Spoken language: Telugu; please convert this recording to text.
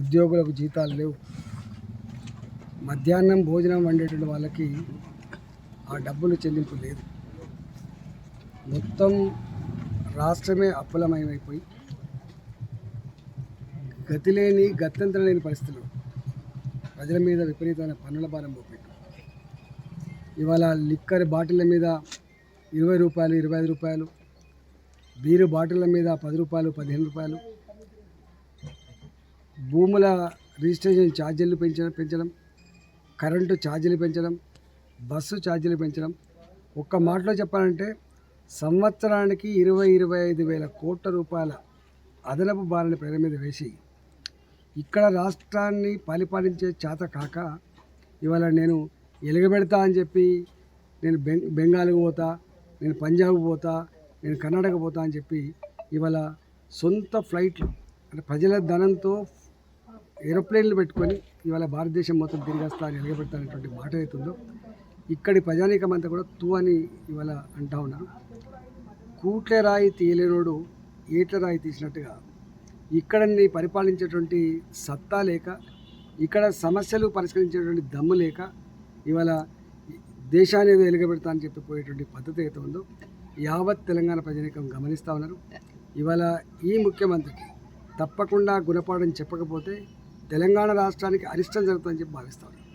ఉద్యోగులకు జీతాలు లేవు. మధ్యాహ్నం భోజనం వండేటువంటి వాళ్ళకి ఆ డబ్బులు చెల్లింపు లేదు. మొత్తం రాష్ట్రమే అప్పులమయమైపోయి గతి లేని గత్యంతరం లేని పరిస్థితులు ప్రజల మీద విపరీతమైన పన్నుల భారం మోపెట్టు ఇవాళ లిక్కర్ బాటిళ్ళ మీద ఇరవై రూపాయలు ఇరవై ఐదు రూపాయలు బీరు బాటిళ్ళ మీద పది రూపాయలు పదిహేను రూపాయలు భూముల రిజిస్ట్రేషన్ ఛార్జీలు పెంచడం పెంచడం కరెంటు ఛార్జీలు పెంచడం బస్సు ఛార్జీలు పెంచడం. ఒక్క మాటలో చెప్పాలంటే సంవత్సరానికి ఇరవై ఇరవై ఐదు వేల కోట్ల రూపాయల అదనపు భారాన్ని ప్రజల మీద వేసి ఇక్కడ రాష్ట్రాన్ని పరిపాలించే చేత కాక ఇవాళ నేను ఎలుగబెడతా అని చెప్పి నేను బెంగ్ బెంగాల్కి పోతా నేను పంజాబ్ పోతా నేను కర్ణాటక పోతా అని చెప్పి ఇవాళ సొంత ఫ్లైట్లు అంటే ప్రజల ధనంతో ఏరోప్లేన్లు పెట్టుకొని ఇవాళ భారతదేశం మొత్తం తిరిగేస్తారు ఎలగబెడతారనేటువంటి మాట అవుతుందో ఇక్కడి ప్రజానీకం అంతా కూడా తూ అని ఇవాళ అంటా ఉన్నారు కూట్ల రాయి తీయలేనోడు ఏట్ల రాయి తీసినట్టుగా. ఇక్కడని పరిపాలించేటువంటి సత్తా లేక ఇక్కడ సమస్యలు పరిష్కరించేటువంటి దమ్ము లేక ఇవాళ దేశాన్ని ఏదో ఎలుగబెడతా అని చెప్పి పోయేటువంటి పద్ధతి అయితే ఉందో యావత్ తెలంగాణ ప్రజానీకం గమనిస్తూ ఉన్నారు. ఇవాళ ఈ ముఖ్యమంత్రికి తప్పకుండా గుణపాఠం చెప్పకపోతే తెలంగాణ రాష్ట్రానికి అరిష్టం జరుగుతుందని చెప్పి భావిస్తారు